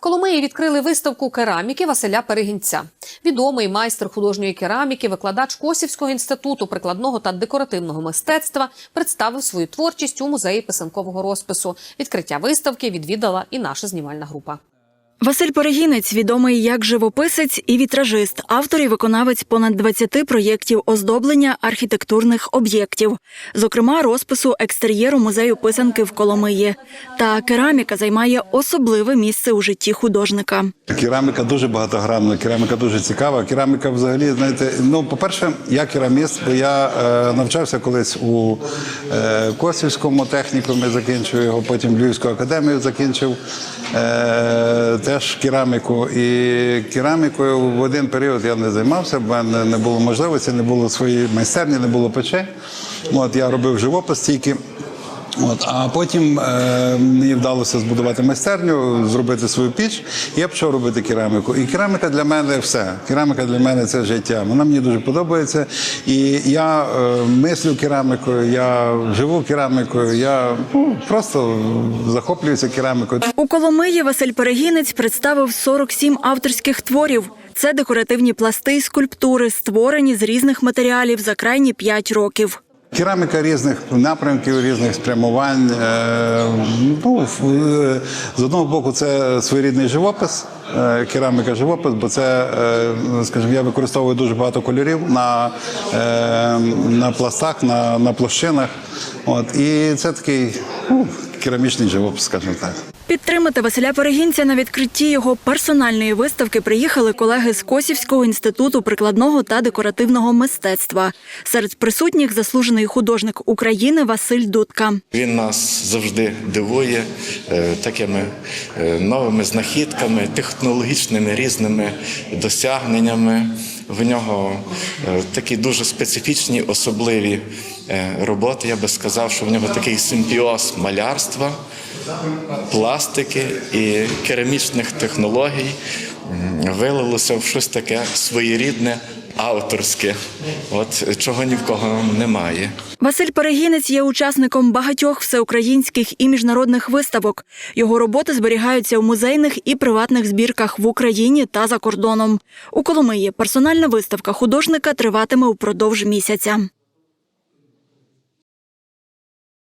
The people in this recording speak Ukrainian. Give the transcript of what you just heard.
В Коломиї відкрили виставку кераміки Василя Перегінця. Відомий майстер художньої кераміки, викладач Косівського інституту прикладного та декоративного мистецтва представив свою творчість у музеї писанкового розпису. Відкриття виставки відвідала і наша знімальна група. Василь Перегінець відомий як живописець і вітражист, автор і виконавець понад 20 проєктів оздоблення архітектурних об'єктів, зокрема розпису екстер'єру музею писанки в Коломиї. Та кераміка займає особливе місце у житті художника. Кераміка дуже багатогранна, кераміка дуже цікава. Кераміка взагалі, знаєте, ну, по-перше, я кераміст, бо я е, навчався колись у е, Косівському технікумі, закінчив його, потім Львівську академію закінчив е, теж кераміку. І керамікою в один період я не займався, в мене не було можливості, не було своєї майстерні, не було печей. От, я робив живопис тільки. От, а потім е, мені вдалося збудувати майстерню, зробити свою піч, і я почав робити кераміку. І кераміка для мене все. Кераміка для мене це життя. Вона мені дуже подобається. І я е, мислю керамікою, я живу керамікою, я ну, просто захоплююся керамікою. У Коломиї Василь Перегінець представив 47 авторських творів. Це декоративні пласти й скульптури, створені з різних матеріалів за крайні 5 років. Кераміка різних напрямків, різних спрямувань. Е, Ну, е, з одного боку, це своєрідний живопис, е, кераміка живопис, бо це, скажімо, я використовую дуже багато кольорів на, на пластах, на, на площинах. От, і це такий ну, керамічний живопис, скажімо так. Підтримати Василя Перегінця на відкритті його персональної виставки приїхали колеги з Косівського інституту прикладного та декоративного мистецтва. Серед присутніх заслужений художник України Василь Дудка. Він нас завжди дивує е, такими е, новими знахідками, технологічними різними досягненнями. В нього е, такі дуже специфічні, особливі роботи. Я би сказав, що в нього такий симбіоз малярства, пластики і керамічних технологій вилилося в щось таке своєрідне, авторське, от чого ні в кого немає. Василь Перегінець є учасником багатьох всеукраїнських і міжнародних виставок. Його роботи зберігаються у музейних і приватних збірках в Україні та за кордоном. У Коломиї персональна виставка художника триватиме упродовж місяця.